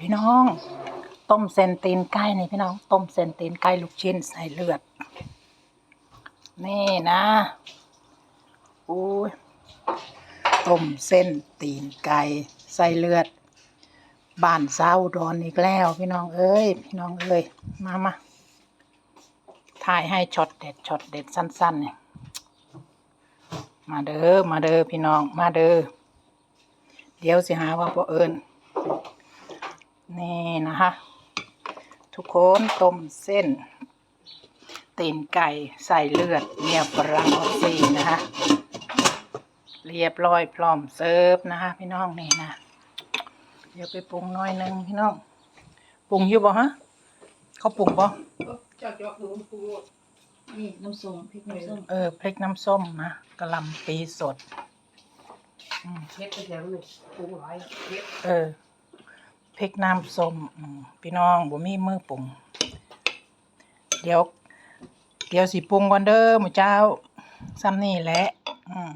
พี่น้อง ต้มเซนตีนไก่นี่พี่น้อง ต้มเซนตีนไก่ลูกชิ้นใส่เลือด นี่นะอุ้ยต้มเส้นตีนไก่ใส่เลือดบ้านสาวอุดอนอีกแล้ว พี่น้องเอ้ยพี่น้องเอ้ยมามาถ่ายให้ช็อตเด็ดช็อตเด็ดสั้นๆเนี่ยมาเด้อมาเด้อพี่น้องมาเด้อเดี๋ยวสิหาว่าบ่อเอิญ นี่นะคะ ทุกคนต้มเส้นตีนไก่ใส่เลือดเนียฝรั่งออกซีนะคะ เรียบร้อยพร้อมเสิร์ฟนะคะ พี่น้องนี่นะเดี๋ยวไปปรุงหน้อยหนึงพี่น้องปรุงอยู่บ่ฮะเขาปรุงบ่จอดจอดดูปูนี่น้ำส้มพริกน้ำส้มเออพริกน้ำส้มนะกะหล่ำปีสดอืมเม็ดไปแล้วเลยปูหลายเม็ดเออ พริกน้ำส้มพี่น้องบ่มีมือปรุง เดี๋ยว เดี๋ยวสิปรุงก่อนเด้อหมูเจ้าซ้ำนี่แหละอืม